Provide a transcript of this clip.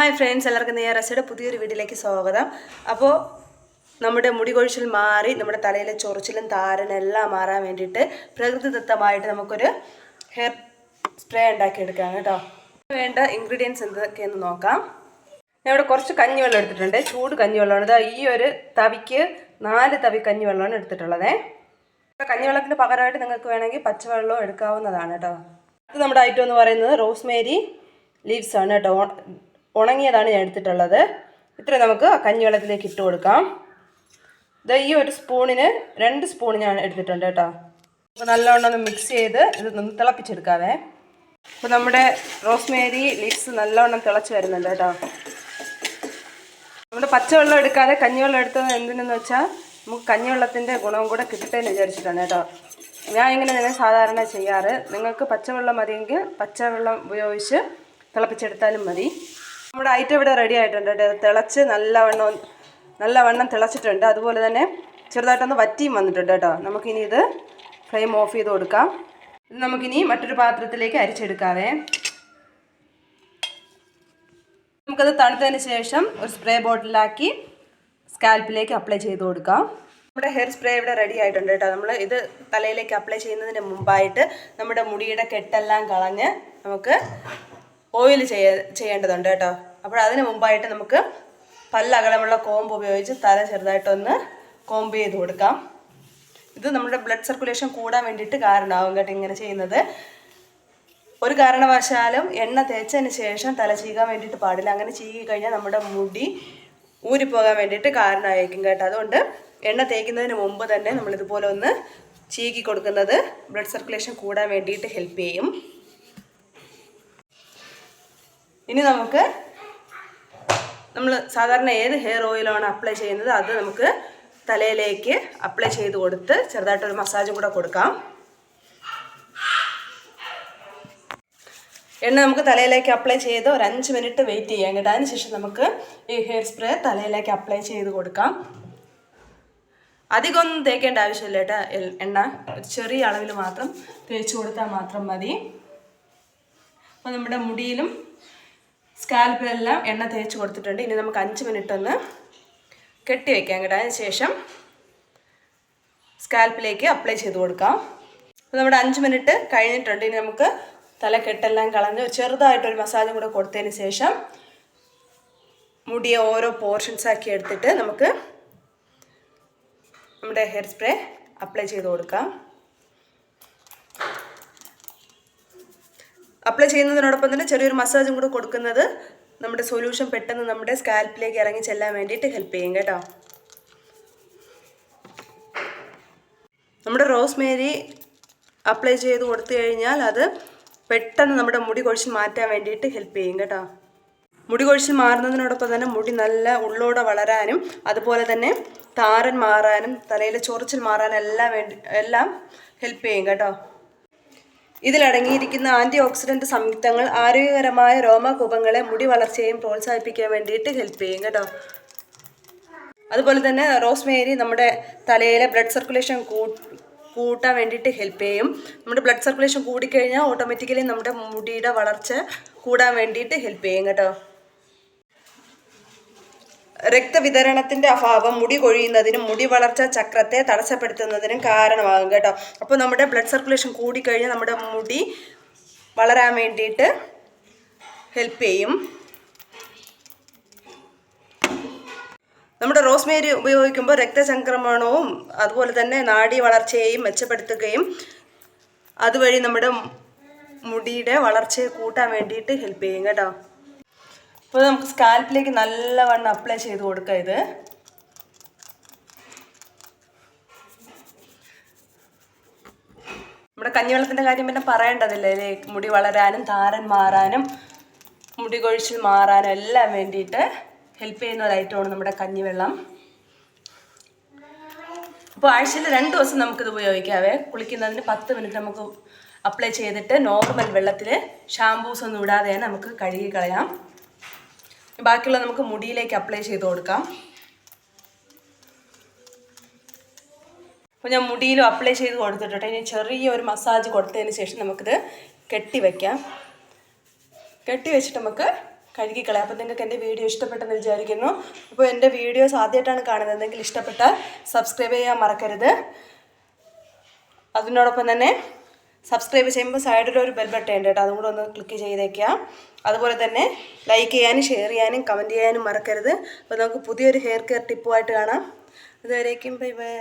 Hi friends എല്ലാവർക്കും നെയ്യാറസയുടെ പുതിയൊരു വീട്ടിലേക്ക് സ്വാഗതം. അപ്പോൾ നമ്മുടെ മുടി കൊഴിച്ചിൽ മാറി നമ്മുടെ തലയിലെ ചൊറിച്ചിലും താരനും എല്ലാം മാറാൻ വേണ്ടിയിട്ട് പ്രകൃതിദത്തമായിട്ട് നമുക്കൊരു ഹെയർ സ്പ്രേ ഉണ്ടാക്കിയെടുക്കാം കേട്ടോ. വേണ്ട ഇൻഗ്രീഡിയൻസ് എന്തൊക്കെയെന്ന് നോക്കാം. ഞാൻ ഇവിടെ കുറച്ച് കഞ്ഞിവെള്ളം എടുത്തിട്ടുണ്ട്. ചൂട് കഞ്ഞിവെള്ളമാണ്. ഇതാ ഈ ഒരു തവിക്ക് നാല് തവി കഞ്ഞിവെള്ളമാണ് എടുത്തിട്ടുള്ളത്. കഞ്ഞിവെള്ളത്തിന് പകരമായിട്ട് നിങ്ങൾക്ക് വേണമെങ്കിൽ പച്ചവെള്ളവും എടുക്കാവുന്നതാണ് കേട്ടോ. ഇത് നമ്മുടെ ഐറ്റം എന്ന് പറയുന്നത് റോസ്മേരി ലീവ്സ് ആണ് കേട്ടോ. ഉണങ്ങിയതാണ് ഞാൻ എടുത്തിട്ടുള്ളത്. ഇത്ര നമുക്ക് കഞ്ഞിവെള്ളത്തിലേക്ക് ഇട്ട് കൊടുക്കാം. ഇത് ഈ ഒരു സ്പൂണിന് രണ്ട് സ്പൂൺ ഞാൻ എടുത്തിട്ടുണ്ട് കേട്ടോ. അപ്പോൾ നല്ലവണ്ണം ഒന്ന് മിക്സ് ചെയ്ത് ഇത് ഒന്ന് തിളപ്പിച്ചെടുക്കാവേ. അപ്പോൾ നമ്മുടെ റോസ്മേരി ലീവ്സ് നല്ലവണ്ണം തിളച്ച് വരുന്നുണ്ട് കേട്ടോ. നമ്മുടെ പച്ചവെള്ളം എടുക്കാതെ കഞ്ഞിവെള്ളം എടുത്തത് എന്തിനെന്ന് വെച്ചാൽ നമുക്ക് കഞ്ഞിവെള്ളത്തിന്റെ ഗുണവും കൂടെ കിട്ടട്ടെ എന്ന് വിചാരിച്ചിട്ടാണ് കേട്ടോ. ഞാൻ ഇങ്ങനെ തന്നെ സാധാരണ ചെയ്യാറ്. നിങ്ങൾക്ക് പച്ചവെള്ളം മതിയെങ്കിൽ പച്ചവെള്ളം ഉപയോഗിച്ച് തിളപ്പിച്ചെടുത്താലും മതി. നമ്മുടെ ഐറ്റം ഇവിടെ റെഡി ആയിട്ടുണ്ട് കേട്ടോ. തിളച്ച് നല്ലവണ്ണം നല്ലവണ്ണം തിളച്ചിട്ടുണ്ട്. അതുപോലെ തന്നെ ചെറുതായിട്ടൊന്ന് വറ്റിയും വന്നിട്ടുണ്ട് കേട്ടോ. നമുക്കിനി ഇത് ഫ്ലെയിം ഓഫ് ചെയ്ത് കൊടുക്കാം. ഇത് നമുക്കിനി മറ്റൊരു പാത്രത്തിലേക്ക് അരിച്ചെടുക്കാവേ. നമുക്കത് തണുത്തതിന് ശേഷം ഒരു സ്പ്രേ ബോട്ടിലാക്കി സ്കാൽപ്പിലേക്ക് അപ്ലൈ ചെയ്ത് കൊടുക്കാം. നമ്മുടെ ഹെയർ സ്പ്രേ ഇവിടെ റെഡി ആയിട്ടുണ്ട് കേട്ടോ. നമ്മൾ ഇത് തലയിലേക്ക് അപ്ലൈ ചെയ്യുന്നതിന് മുമ്പായിട്ട് നമ്മുടെ മുടിയുടെ കെട്ടെല്ലാം കളഞ്ഞ് നമുക്ക് ഓയിൽ ചെയ്യ ചെയ്യേണ്ടതുണ്ട് കേട്ടോ. അപ്പോൾ അതിന് മുമ്പായിട്ട് നമുക്ക് പല്ലകലമുള്ള കോമ്പ് ഉപയോഗിച്ച് തല ചെറുതായിട്ടൊന്ന് കോമ്പ് ചെയ്ത് കൊടുക്കാം. ഇത് നമ്മുടെ ബ്ലഡ് സർക്കുലേഷൻ കൂടാൻ വേണ്ടിയിട്ട് കാരണമാകും കേട്ടോ ഇങ്ങനെ ചെയ്യുന്നത്. ഒരു കാരണവശാലും എണ്ണ തേച്ചതിന് ശേഷം തല ചീകാൻ വേണ്ടിയിട്ട് പാടില്ല. അങ്ങനെ ചീകി കഴിഞ്ഞാൽ നമ്മുടെ മുടി ഊരിപ്പോകാൻ വേണ്ടിയിട്ട് കാരണമായിരിക്കും കേട്ടോ. അതുകൊണ്ട് എണ്ണ തേക്കുന്നതിന് മുമ്പ് തന്നെ നമ്മളിതുപോലെ ഒന്ന് ചീകി കൊടുക്കുന്നത് ബ്ലഡ് സർക്കുലേഷൻ കൂടാൻ വേണ്ടിയിട്ട് ഹെൽപ്പ് ചെയ്യും. ഇനി നമുക്ക് നമ്മൾ സാധാരണ ഏത് ഹെയർ ഓയിലാണ് അപ്ലൈ ചെയ്യുന്നത് അത് നമുക്ക് തലയിലേക്ക് അപ്ലൈ ചെയ്ത് കൊടുത്ത് ചെറുതായിട്ടൊരു മസാജും കൂടെ കൊടുക്കാം. എണ്ണ നമുക്ക് തലയിലേക്ക് അപ്ലൈ ചെയ്ത് ഒരു അഞ്ച് മിനിറ്റ് വെയിറ്റ് ചെയ്യാം കേട്ടോ. അതിനുശേഷം നമുക്ക് ഈ ഹെയർ സ്പ്രേ തലയിലേക്ക് അപ്ലൈ ചെയ്ത് കൊടുക്കാം. അധികമൊന്നും തേക്കേണ്ട ആവശ്യമില്ല കേട്ടോ. എണ്ണ ചെറിയ അളവിൽ മാത്രം തേച്ച് കൊടുത്താൽ മാത്രം മതി. അപ്പോൾ നമ്മുടെ മുടിയിലും സ്കാൽപ്പിലെല്ലാം എണ്ണ തേച്ച് കൊടുത്തിട്ടുണ്ട്. ഇനി നമുക്ക് അഞ്ച് മിനിറ്റ് ഒന്ന് കെട്ടി വയ്ക്കാം കേട്ടോ. അതിന് ശേഷം സ്കാൽപ്പിലേക്ക് അപ്ലൈ ചെയ്ത് കൊടുക്കാം. അപ്പോൾ നമ്മുടെ അഞ്ച് മിനിറ്റ് കഴിഞ്ഞിട്ടുണ്ട്. ഇനി നമുക്ക് തലക്കെട്ടെല്ലാം കളഞ്ഞ് ചെറുതായിട്ടൊരു മസാജും കൂടെ കൊടുത്തതിന് ശേഷം മുടിയെ ഓരോ പോർഷൻസ് ആക്കി എടുത്തിട്ട് നമുക്ക് നമ്മുടെ ഹെയർ സ്പ്രേ അപ്ലൈ ചെയ്ത് കൊടുക്കാം. അപ്ലൈ ചെയ്യുന്നതിനോടൊപ്പം തന്നെ ചെറിയൊരു മസാജും കൂടെ കൊടുക്കുന്നത് നമ്മുടെ സൊല്യൂഷൻ പെട്ടെന്ന് നമ്മുടെ സ്കാൽപ്പിലേക്ക് ഇറങ്ങി ചെല്ലാൻ വേണ്ടിയിട്ട് ഹെൽപ്പ് ചെയ്യും കേട്ടോ. നമ്മുടെ റോസ്മേരി അപ്ലൈ ചെയ്ത് കൊടുത്തു കഴിഞ്ഞാൽ അത് പെട്ടെന്ന് നമ്മുടെ മുടി കൊഴിച്ചിൽ മാറ്റാൻ വേണ്ടിയിട്ട് ഹെൽപ്പ് ചെയ്യും കേട്ടോ. മുടി കൊഴിച്ചിൽ മാറുന്നതിനോടൊപ്പം തന്നെ മുടി നല്ല ഉള്ളോടെ വളരാനും അതുപോലെ തന്നെ താരൻ മാറാനും തലയിലെ ചൊറിച്ചിൽ മാറാനും എല്ലാം വേണ്ടി എല്ലാം ഹെൽപ്പ് ചെയ്യും കേട്ടോ. ഇതിലടങ്ങിയിരിക്കുന്ന ആന്റി ഓക്സിഡന്റ് സംയുക്തങ്ങൾ ആരോഗ്യകരമായ രോമകൂപങ്ങളെ മുടി വളർച്ചയെയും പ്രോത്സാഹിപ്പിക്കാൻ വേണ്ടിയിട്ട് ഹെൽപ്പ് ചെയ്യും കേട്ടോ. അതുപോലെ തന്നെ റോസ്മേരി നമ്മുടെ തലയിലെ ബ്ലഡ് സർക്കുലേഷൻ കൂട്ടാൻ വേണ്ടിയിട്ട് ഹെൽപ്പ് ചെയ്യും. നമ്മുടെ ബ്ലഡ് സർക്കുലേഷൻ കൂടിക്കഴിഞ്ഞാൽ ഓട്ടോമാറ്റിക്കലി നമ്മുടെ മുടിയുടെ വളർച്ച കൂടാൻ വേണ്ടിയിട്ട് ഹെൽപ്പ് ചെയ്യും കേട്ടോ. രക്തവിതരണത്തിന്റെ അഭാവം മുടി കൊഴിയുന്നതിനും മുടി വളർച്ച ചക്രത്തെ തടസ്സപ്പെടുത്തുന്നതിനും കാരണമാകും കേട്ടോ. അപ്പോൾ നമ്മുടെ ബ്ലഡ് സർക്കുലേഷൻ കൂടിക്കഴിഞ്ഞാൽ നമ്മുടെ മുടി വളരാൻ വേണ്ടിയിട്ട് ഹെൽപ്പ് ചെയ്യും. നമ്മുടെ റോസ്മേരി ഉപയോഗിക്കുമ്പോൾ രക്തചംക്രമണവും അതുപോലെ തന്നെ നാഡി വളർച്ചയെയും മെച്ചപ്പെടുത്തുകയും അതുവഴി നമ്മുടെ മുടിയുടെ വളർച്ചയെ കൂട്ടാൻ വേണ്ടിയിട്ട് ഹെൽപ്പ് ചെയ്യും കേട്ടോ. അപ്പോൾ നമുക്ക് സ്കാൽപ്പിലേക്ക് നല്ലവണ്ണം അപ്ലൈ ചെയ്ത് കൊടുക്കുക ഇത്. നമ്മുടെ കഞ്ഞിവെള്ളത്തിന്റെ കാര്യം പിന്നെ പറയേണ്ടതില്ലേ? മുടി വളരാനും താരൻ മാറാനും മുടി കൊഴിച്ചിൽ മാറാനും എല്ലാം വേണ്ടിയിട്ട് ഹെൽപ്പ് ചെയ്യുന്ന ഒരു ഐറ്റമാണ് നമ്മുടെ കഞ്ഞിവെള്ളം. അപ്പോൾ ആഴ്ചയിൽ രണ്ട് ദിവസം നമുക്കിത് ഉപയോഗിക്കാവേ. കുളിക്കുന്നതിന് പത്ത് മിനിറ്റ് നമുക്ക് അപ്ലൈ ചെയ്തിട്ട് നോർമൽ വെള്ളത്തിൽ ഷാംപൂസ് ഒന്നും ഇടാതെ നമുക്ക് കഴുകി കളയാം. ബാക്കിയുള്ള നമുക്ക് മുടിയിലേക്ക് അപ്ലൈ ചെയ്ത് കൊടുക്കാം. അപ്പോൾ ഞാൻ മുടിയിലും അപ്ലൈ ചെയ്ത് കൊടുത്തിട്ടെ ഇനി ചെറിയ ഒരു മസാജ് കൊടുത്തതിന് ശേഷം നമുക്കിത് കെട്ടി വയ്ക്കാം കെട്ടി വെച്ചിട്ട് നമുക്ക് കഴുകിക്കളയാം അപ്പോൾ നിങ്ങൾക്ക് എന്റെ വീഡിയോ ഇഷ്ടപ്പെട്ടെന്ന് വിചാരിക്കുന്നു. അപ്പോൾ എന്റെ വീഡിയോസ് ആദ്യമായിട്ടാണ് കാണുന്നതെങ്കിൽ ഇഷ്ടപ്പെട്ടാൽ സബ്സ്ക്രൈബ് ചെയ്യാൻ മറക്കരുത്. അതിനോടൊപ്പം തന്നെ സബ്സ്ക്രൈബ് ചെയ്യുമ്പോൾ സൈഡിൽ ഒരു ബെൽ ബട്ടൺ ഉണ്ട് കേട്ടോ. അതും കൂടെ ഒന്ന് ക്ലിക്ക് ചെയ്തേക്കാം അതുപോലെ തന്നെ ലൈക്ക് ചെയ്യാനും ഷെയർ ചെയ്യാനും കമന്റ് ചെയ്യാനും മറക്കരുത്. അപ്പോൾ നമുക്ക് പുതിയൊരു ഹെയർ കെയർ ടിപ്പുമായിട്ട് കാണാം. അതുവരേക്കും ബൈ ബൈ